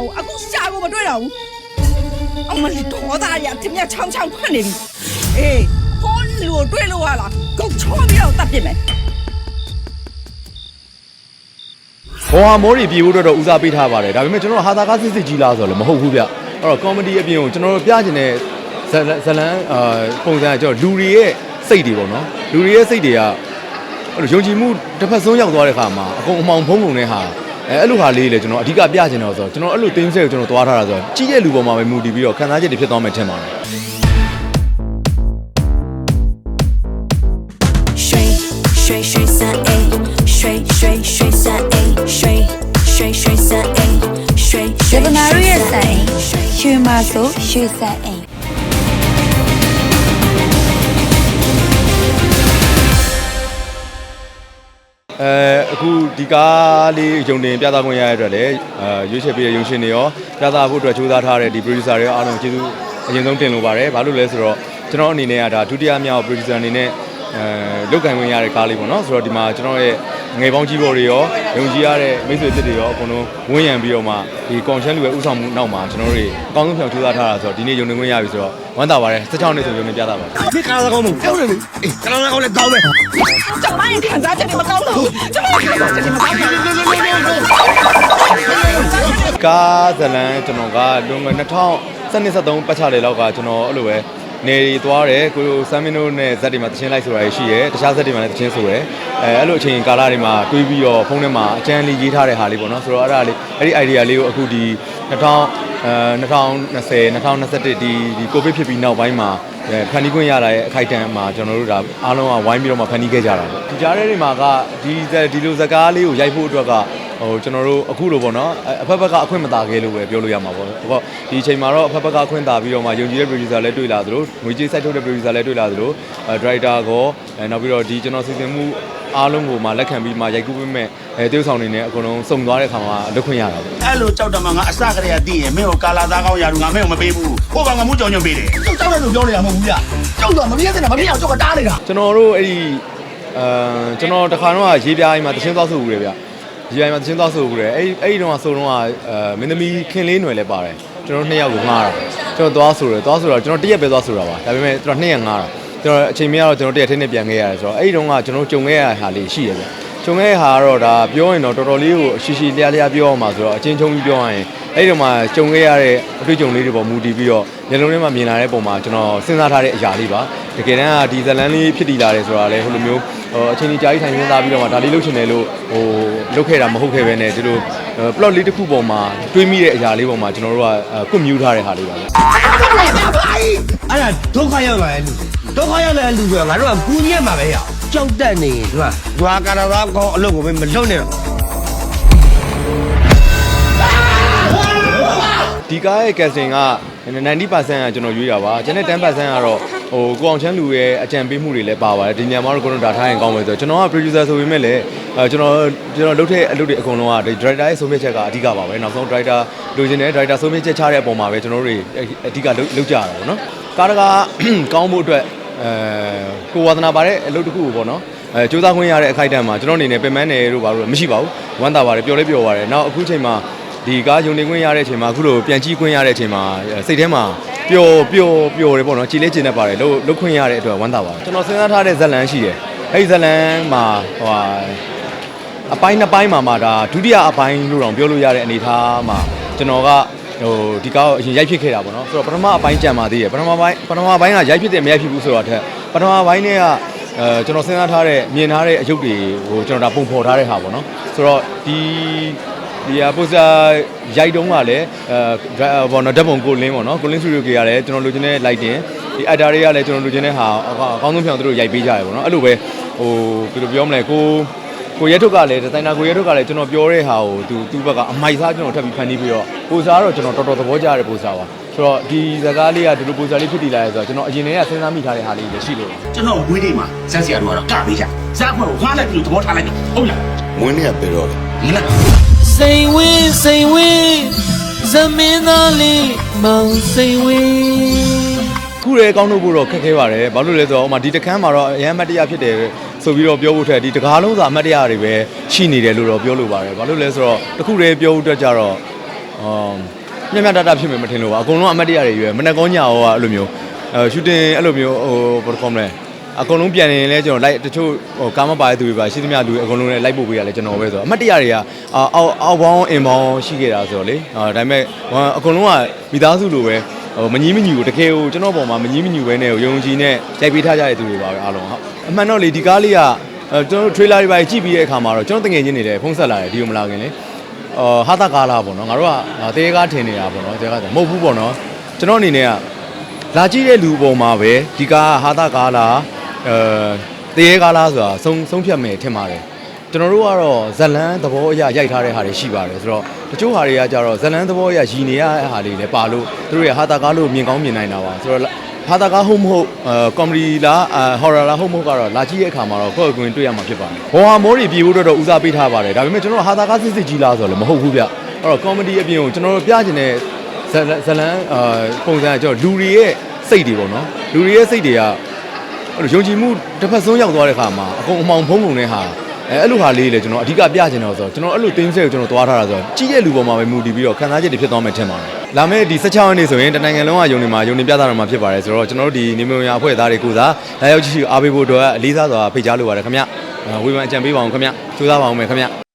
ဘူးအခုရှာကိုမတွေ့တော့ဘူးအမလီတော်သားရတင်မြချောင်းချောင်းဖွင့်နေပြီအေးဟောလူကိုတွေ့လို့ရလားကုတ်ချောပြီးတော့တတ်ပြစ်မယ်ဘောဟာမိုးတွေပြေဖို့အတွက်တော့ဦးစားပေးထားပါတယ်ဒါပေမဲ့ကျွန်တော်တို့ဟာတာကားစစ်စစ်ကြီးလားဆိုတော့လည်းမဟုတ်ဘူးဗျအဲ့တော့ကောမဒီအပြင်ကိုကျွန်တော်တို့ပြချင်တဲ့ဇလန်ဇလန်အာပုံစံကကျွန်တော်လူတွေရဲ့စိတ်တွေပေါ့နော်လူတွေရဲ့စိတ်တွေကအဲ့လိုယုံကြည်မှုတစ်ဖက်ဆုံးရောက်သွားတဲ့ခါမှာအကုန်အမှောင်ဖုံးကုန်တဲ့ဟာ အဲအဲ့လိုဟာလေးလေကျွန်တော်အဓိကပြချင်တော့ဆိုတော့ကျွန်တော်အဲ့လိုတင်းစက်ကိုကျွန်တော်သွားထားတာဆိုတော့ကြီးရဲ့လူပေါ်မှာပဲမူတည်ပြီးတော့ခံစားချက်တွေဖြစ်သွားမယ်ထင်ပါတယ် 水水水三 A，水水水三 A，水水水三 A，水 ရ 水 တနာတို့ရဲ့ 水 စံ 三 အိမ် A，水 ရွှေမဆိုရွှေစံ အိမ်အဲအခုဒီကားလေးယုံတင်ပြသခွင့်ရတဲ့အတွက်လည်းအဲရွေးချယ်ပေးတဲ့ယုံရှင်တွေရောပြသဖို့အတွက်ကြိုးစားထားတဲ့ဒီ producer တွေရောအားလုံးကျေးဇူးအရင်ဆုံးတင်လိုပါတယ်ဘာလို့လဲဆိုတော့ကျွန်တော်အနေနဲ့ကဒါဒုတိယမြောက် producer အနေနဲ့အဲလုတ်ကင်ဝင်ရတဲ့ကားလေးပေါ့နော်ဆိုတော့ဒီမှာကျွန်တော်ရဲ့ ငယ်ပေါင်းကြီးပေါ်တွေရောယုံကြည်ရတဲ့မိတ်ဆွေသစ်တွေရောအကုန်လုံးဝန်းရံပြီးတော့မှဒီ content လူရဲ့ဥဆောင်မှုနောက်မှာကျွန်တော်တို့တွေအကောင်းဆုံးဖြောင်းကြိုးစားထားတာဆိုတော့ဒီနေ့ယုံတင်ခွင့်ရပြီဆိုတော့ဝမ်းသာပါတယ်16နှစ်ဆိုယုံတင်ပြသပါဒီကားကောင်းမပြောတယ်လေအေးကလောင်းကောင်းလည်းကောင်းမယ်ကျမရဲ့ခံစားချက်တွေမကောင်းတော့ဘူးကျမရဲ့ခံစားချက်တွေမကောင်းတော့ဘူးကားဇလန်ကျွန်တော်ကလွန်ခဲ့2013ပတ်ချလေလောက်ကကျွန်တော်အဲ့လိုပဲ နေရီသွားတယ်ကိုစမ်းမင်းတို့နဲ့ဇက်တွေမှာတချင်းလိုက်ဆိုတာရှိရဲတခြားဇက်တွေမှာလည်းတချင်းဆိုရဲအဲအဲ့လိုအချိန်ကာလတွေမှာတွေးပြီးတော့ဖုန်းထဲမှာအကျန်းလေးရေးထားတဲ့ဟာလေးပေါ့နော်ဆိုတော့အဲ့ဒါလေးအဲ့ဒီ idea လေးကိုအခုဒီ2000အဲ2020 2021ဒီဒီကိုဗစ်ဖြစ်ပြီးနောက်ပိုင်းမှာအဲဖန်တီးခွင့်ရလာတဲ့အခိုက်အတန့်မှာကျွန်တော်တို့ဒါအားလုံးကဝိုင်းပြီးတော့မှဖန်တီးခဲ့ကြတာပေါ့ဒီကြားထဲတွေမှာကဒီဒီလိုဇာကားလေးကိုရိုက်ဖို့အတွက်က ဟိုကျွန်တော်တို့အခုလိုပေါ့နော်အဖက်ဖက်ကအခွင့်မသာခဲ့လို့ပဲပြောလို့ရမှာပေါ့။ဟုတ်ဒီအချိန်မှာတော့အဖက်ဖက်ကအခွင့်သာပြီးတော့မှယုံကြည်တဲ့ producer လည်းတွေ့လာသလိုငွေကြေးစိုက်ထုတ်တဲ့ producer လည်းတွေ့လာသလိုအဲ director ကောအဲနောက်ပြီးတော့ဒီကျွန်တော်စီစဉ်မှုအားလုံးကိုမှလက်ခံပြီးမှရိုက်ကူးပေးမဲ့အဲတရုပ်ဆောင်နေနဲ့အကုန်လုံးစုံသွားတဲ့ခါမှာလွတ်ခွင့်ရတာပေါ့အဲ့လိုကြောက်တယ်မှာငါအစကတည်းကသိရင်မင်းကိုကာလာသားကောင်းရာလူငါမင်းကိုမပေးဘူးဟိုကောင်ကမှုကြောင်ညွန့်ပေးတယ်ကြောက်ကြောက်တယ်လို့ပြောနေတာမဟုတ်ဘူးဗျကြောက်တော့မပြည့်စင်တာမပြည့်အောင်ကြောက်ကတားနေတာကျွန်တော်တို့အဲ့ဒီအဲကျွန်တော်တခါတော့ရေးပြားအိမ်မှာတချင်းသွားဆိုဦးတယ်ဗျ ရေးပြားအိမ်မှာတချင်းသွားဆိုဦးတယ်အဲ့အဲ့ဒီတော့ဆိုတော့အဲမင်းသမီးခင်လေးຫນွယ်လည်းပါတယ်ကျွန်တော်နှစ်ယောက်ကိုငှားတာကျွန်တော်သွားဆိုတယ်သွားဆိုတော့ကျွန်တော်တစ်ရက်ပဲသွားဆိုတာပါဒါပေမဲ့ကျွန်တော်နှစ်ရက်ငှားတာကျွန်တော်အချိန်မရတော့ကျွန်တော်တစ်ရက်ထင်းနဲ့ပြန်ခဲ့ရတယ်ဆိုတော့အဲ့ဒီတော့ကကျွန်တော်ကြုံခဲ့ရတဲ့ဟာလေးရှိတယ်ဗျကြုံခဲ့တဲ့ဟာကတော့ဒါပြောရင်တော့တော်တော်လေးကိုရှိရှိလျားလျားပြောအောင်ပါဆိုတော့အချင်းချင်းပြီးပြောရရင်အဲ့ဒီတော့မှကြုံခဲ့ရတဲ့အတွေ့အကြုံလေးတွေပေါ်မူတည်ပြီးတော့မျက်လုံးထဲမှာမြင်လာတဲ့ပုံမှာကျွန်တော်စဉ်းစားထားတဲ့အရာလေးပါတကယ်တမ်းကဒီဇလန်လေးဖြစ်တည်လာတယ်ဆိုတာလည်းဟိုလိုမျိုးဟို အချိန်ကြီးကြာကြီးထိုင်ရင်းသားပြီးတော့မှဒါလေးလုပ်ချင်တယ်လို့ဟိုလုပ်ခဲ့တာမဟုတ်ခဲ့ပဲနဲ့ဒီလို plot လေးတစ်ခုပေါ်မှာတွေးမိတဲ့အရာလေးပေါ်မှာကျွန်တော်တို့ကကွန်မြူထားတဲ့ဟာလေးပါပဲအဲ့ဒါဒုက္ခရောက်လာတဲ့လူဒုက္ခရောက်လာတဲ့လူကငါတို့ကကူညက်မှာပဲရကြောက်တတ်နေရင်သူကဒွာကာရာသားကောင်းအလုပ်ကိုပဲမလုပ်နဲ့တော့ဒီကားရဲ့ casting က90%ကကျွန်တော်ရွေးတာပါကျန်တဲ့10%ကတော့ ဟိုကိုအောင်ချမ်းလူရဲ့အကြံပေးမှုတွေလည်းပါပါတယ်ဒီညမှာတော့ကိုတို့ဒါထားရင်ကောင်းမယ်ဆိုတော့ကျွန်တော်က producer ဆိုပေမဲ့လည်းအဲကျွန်တော်ကျွန်တော်လုပ်တဲ့အလုပ်တွေအကုန်လုံးကဒီ director ရဲ့ဆုံးဖြတ်ချက်ကအဓိကပါပဲနောက်ဆုံး director လိုချင်တဲ့ director ဆုံးဖြတ်ချက်ချတဲ့အပေါ်မှာပဲကျွန်တော်တို့တွေအဓိကလုပ်ကြရတာပေါ့နော်ကားတကားကောင်းဖို့အတွက်အဲကိုဝါသနာပါတဲ့အလုပ်တစ်ခုကိုပေါ့နော်အဲစူးစမ်းခွင့်ရတဲ့အခိုက်အတန့်မှာကျွန်တော်အနေနဲ့ပင်ပန်းတယ်လို့ပါလို့မရှိပါဘူးဝမ်းသာပါတယ်ပျော်လဲပျော်ပါတယ်နောက်အခုချိန်မှာဒီကားယုံနေခွင့်ရတဲ့အချိန်မှာအခုလိုပြန်ကြည့်ခွင့်ရတဲ့အချိန်မှာစိတ်ထဲမှာ ပျော်ပျော်ပျော်တယ်ပေါ့နော်ကြည်လဲကြည်နေပါတယ်လို့လုတ်ခွင့်ရတဲ့အတွက်ဝမ်းသာပါတယ်ကျွန်တော်စဉ်းစားထားတဲ့ဇက်လန်ရှိတယ်အဲ့ဒီဇက်လန်မှာဟိုဟာအပိုင်းနှစ်ပိုင်းမှာမှဒါဒုတိယအပိုင်းလို့တော့ပြောလို့ရတဲ့အနေအထားမှာကျွန်တော်ကဟိုဒီကားကိုအရင်ရိုက်ဖြစ်ခဲ့တာပေါ့နော်ဆိုတော့ပထမအပိုင်းကြံပါသေးတယ်ပထမပိုင်းပထမပိုင်းကရိုက်ဖြစ်တယ်မရိုက်ဖြစ်ဘူးဆိုတော့ထက်ပထမပိုင်းနဲ့ကအဲကျွန်တော်စဉ်းစားထားတဲ့မြင်ထားတဲ့အယုတ်တွေကိုကျွန်တော်ဒါပုံဖော်ထားတဲ့ဟာပေါ့နော်ဆိုတော့ဒီ ဒီဟာပိုစတာရိုက်တုံးကလည်းအဲဘောနော်ဓာတ်ပုံကိုလင်းပေါ့နော်ကိုလင်းစတူဒီယိုကလည်းကျွန်တော်လိုချင်တဲ့ light တင်ဒီ actor တွေကလည်းကျွန်တော်လိုချင်တဲ့ဟာအကောင်းဆုံးဖြောင်းသူတို့ရိုက်ပေးကြရပေါ့နော်အဲ့လိုပဲဟိုဘယ်လိုပြောမလဲကိုကိုရဲထုတ်ကလည်းဒီဇိုင်နာကိုရဲထုတ်ကလည်းကျွန်တော်ပြောတဲ့ဟာကိုသူသူ့ဘက်ကအမိုက်စားကျွန်တော်ထပ်ပြီးဖန်တီးပြီးတော့ပိုစတာကတော့ကျွန်တော်တော်တော်သဘောကျတဲ့ပိုစတာပါဆိုတော့ဒီဇာကားလေးကဒီလိုပိုစတာလေးဖြစ်တည်လာရဲဆိုတော့ကျွန်တော်အရင်တည်းကစဉ်းစားမိထားတဲ့ဟာလေးလည်းရှိလို့ကျွန်တော်ဝေးလေးမှာဇက်စီယာတို့ကတော့ကပေးကြဇက်ဖွဲ့ကိုငှားလိုက်ပြီးသဘောထားလိုက်ဟုတ်လားမွေးနေ့ကပြေတော့တယ်မလား စိန်ဝင်းစိန်ဝင်းဇမင်းသားလေးမောင်စိန်ဝင်းခုရဲကောင်းလို့ဖို့တော့ခက်ခဲပါတယ်ဘာလို့လဲဆိုတော့ဟိုမှာဒီတခန်းမှာတော့အရန်မတ်တရားဖြစ်တယ်ဆိုပြီးတော့ပြောဖို့ထက်ဒီတကားလုံးစာအမတ်တရားတွေပဲရှိနေတယ်လို့တော့ပြောလို့ပါတယ်ဘာလို့လဲဆိုတော့တခုတည်းပြောဖို့အတွက်ကြတော့ဟအော်မြတ်မြတ်တတဖြစ်မယ်မထင်လို့ပါအကုန်လုံးအမတ်တရတွေရွယ်မနေ့ကောညရောကအဲ့လိုမျိုးအဲရှူတင်အဲ့လိုမျိုးဟိုဘယ်လိုခေါ်မလဲ အကုန်လုံးပြန်နေရင်လည်းကျွန်တော်လိုက်တချို့ဟိုကားမပါတဲ့သူတွေပါရှိသမျှလူအကုန်လုံးလည်းလိုက်ပို့ပေးရလဲကျွန်တော်ပဲဆိုတော့အမတ်တရတွေကအောက်အောက်ဘောင်းအင်ဘောင်းရှိခဲ့တာဆိုတော့လေအာဒါပေမဲ့အကုန်လုံးကမိသားစုလိုပဲဟိုမကြီးမညူတကယ်ကိုကျွန်တော်ပေါ်မှာမကြီးမညူပဲနဲ့ယုံကြည်နဲ့ရိုက်ပေးထားကြတဲ့သူတွေပါပဲအားလုံးဟုတ်အမှန်တော့လေဒီကားလေးကအဲကျွန်တော် trailer တွေပါကြည့်ပြီးတဲ့အခါမှာတော့ကျွန်တော်တငယ်ချင်းတွေလည်းဖုန်းဆက်လာတယ်ဒီလိုမလာခင်လေအော်ဟာတာကားလာပေါ့နော်ငါတို့ကတေးကားထင်နေတာပေါ့နော်တေးကားဆိုမဟုတ်ဘူးပေါ့နော်ကျွန်တော်အနေနဲ့ကလာကြည့်တဲ့လူပုံမှာပဲဒီကားကဟာတာကားလား အဲတေးကားလားဆိုတာဆုံးဆုံးဖြတ်မယ်ထင်ပါတယ်ကျွန်တော်တို့ကတော့ဇလန်းသဘောအရရိုက်ထားတဲ့ဟာတွေရှိပါတယ်ဆိုတော့တချို့ဟာတွေကကြတော့ဇလန်းသဘောအရရည်နေရတဲ့ဟာတွေလည်းပါလို့သူတို့ရဲ့ဟာတာကားလို့မြင်ကောင်းမြင်နိုင်တာပါဆိုတော့ဟာတာကားဟုတ်မဟုတ်အဲကောမဒီလားအဲဟော်ရာလားဟုတ်မဟုတ်ကတော့လာကြည့်တဲ့အခါမှာတော့ကိုယ့်အကွင်းတွေ့ရမှာဖြစ်ပါတယ်ဘောဟာမိုးတွေပြေဖို့အတွက်တော့ဦးစားပေးထားပါတယ်ဒါပေမဲ့ကျွန်တော်တို့ဟာတာကားစစ်စစ်ကြီးလားဆိုတော့လည်းမဟုတ်ဘူးဗျအဲ့တော့ကောမဒီအပြင်ကိုကျွန်တော်တို့ပြချင်တဲ့ဇလန်ဇလန်အဲပုံစံကကျွန်တော်လူတွေရဲ့စိတ်တွေပေါ့နော်လူတွေရဲ့စိတ်တွေက အဲ့လိုယုံကြည်မှုတစ်ဖက်ဆုံးရောက်သွားတဲ့အခါမှာအကုန်အမောင်ဖုံးကုန်တဲ့ဟာအဲအဲ့လိုဟာလေးလေကျွန်တော်အဓိကပြချင်တော့ဆိုတော့ကျွန်တော်အဲ့လိုတင်းစဲကိုကျွန်တော်သွားထားတာဆိုတော့ကြီးရဲ့လူပေါ်မှာပဲမူတည်ပြီးတော့ခံစားချက်တွေဖြစ်သွားမယ်ထင်ပါတယ်။လာမယ့်ဒီ16ရက်နေ့ဆိုရင်တနိုင်ငံလုံးကယုံနေမှာယုံနေပြသတော့မှာဖြစ်ပါတယ်ဆိုတော့ကျွန်တော်တို့ဒီနေမုံရအဖွဲ့သားတွေကိုစားလာရောက်ကြည့်ရှုအားပေးဖို့အတွက်အလေးစားစွာဖိတ်ကြားလိုပါတယ်ခင်ဗျ။အဲဝေဖန်အကြံပေးပါအောင်ခင်ဗျ။ကြိုးစားပါအောင်မယ်ခင်ဗျ။